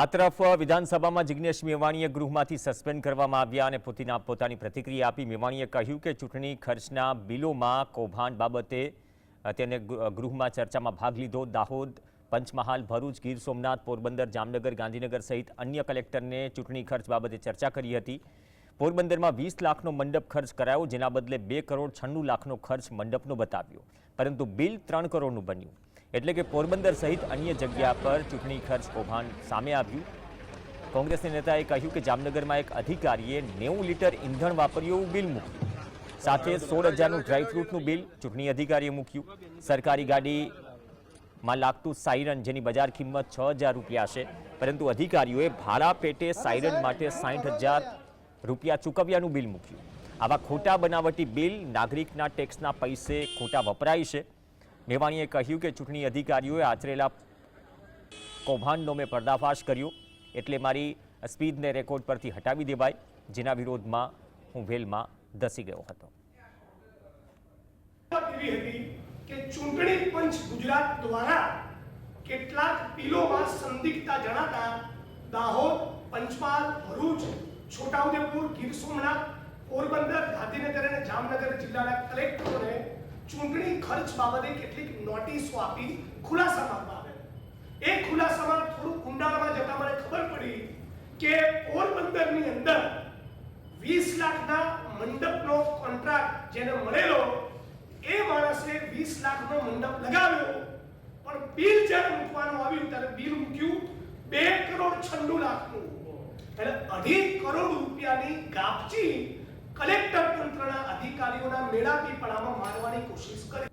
આ તરફ વિધાનસભામાં જિગ્નેશ મેવાણીએ ગૃહમાંથી સસ્પેન્ડ કરવામાં આવ્યા અને પોતીના પોતાની પ્રતિક્રિયા આપી મેવાણીએ કહ્યું કે ચૂંટણી ખર્ચના બિલોમાં કૌભાંડ બાબતે તેને ગૃહમાં ચર્ચામાં ભાગ લીધો. દાહોદ, પંચમહાલ, ભરૂચ, ગીર સોમનાથ, પોરબંદર, જામનગર, ગાંધીનગર સહિત અન્ય કલેક્ટરને ચૂંટણી ખર્ચ બાબતે ચર્ચા કરી હતી. પોરબંદરમાં વીસ લાખનો મંડપ ખર્ચ કરાયો, જેના બદલે બે કરોડ છન્નું લાખનો ખર્ચ મંડપનો બતાવ્યો. પરંતુ બિલ ત્રણ કરોડનું બન્યું. એટલે કે પોરબંદર સહિત અન્ય જગ્યા પર ચૂંટણી ખર્ચ કૌભાંડ સામે આવ્યું. કોંગ્રેસના નેતાએ કહ્યું કે જામનગરમાં એક અધિકારીએ નેવું લીટર ઇંધણ વાપર્યું એવું બિલ મૂક્યું. સાથે સોળ હજારનું ડ્રાયફ્રૂટનું બિલ ચૂંટણી અધિકારીએ મૂક્યું. સરકારી ગાડીમાં લાગતું સાયરન, જેની બજાર કિંમત છ હજાર રૂપિયા છે, પરંતુ અધિકારીઓએ ભાડા પેટે સાયરન માટે સાઠ હજાર રૂપિયા ચૂકવ્યાનું બિલ મૂક્યું. આવા ખોટા બનાવટી બિલ નાગરિકના ટેક્સના પૈસે ખોટા વપરાય છે. મેવાણીએ કહ્યું કે ચૂંટણી અધિકારીઓએ આચરેલા કૌભાંડનો મેં પર્દાફાશ કર્યો. એટલે મારી સ્પીડને રેકોર્ડ પરથી હટાવી દેવાય, જેના વિરોધમાં હું વેલમાં ધસી ગયો હતો. ચૂંટણી પંચ ગુજરાત દ્વારા કેટલાક બિલોમાં સંદિગ્ધતા જણાતા દાહોદ, પંચમહાલ, ભરૂચ, છોટાઉદેપુર, ગીર સોમનાથ, પોરબંદર, ગાંધીનગર અને જામનગર જિલ્લાના કલેક્ટરોને ચૂંટણી ખર્ચ બાબતે કેટલીક નોટિસો આપી ખુલાસા કરવામાં આવે એ ખુલાસામાં થોડું ઊંડાણમાં જતા મને ખબર પડી કે પોરબંદરની અંદર વીસ લાખના મંડપનો કોન્ટ્રાક્ટ જેને મળેલો, એ માણસે વીસ લાખનો મંડપ લગાવ્યો. પણ બિલ જ્યારે મૂકવાનું આવ્યું ત્યારે બિલ મૂક્યું બે કરોડ છન્નું લાખનું. એટલે અઢી કરોડ રૂપિયાની ગાપચી કલેક્ટર તંત્રના મેળાપીપણામાં મારવાની કોશિશ કરી.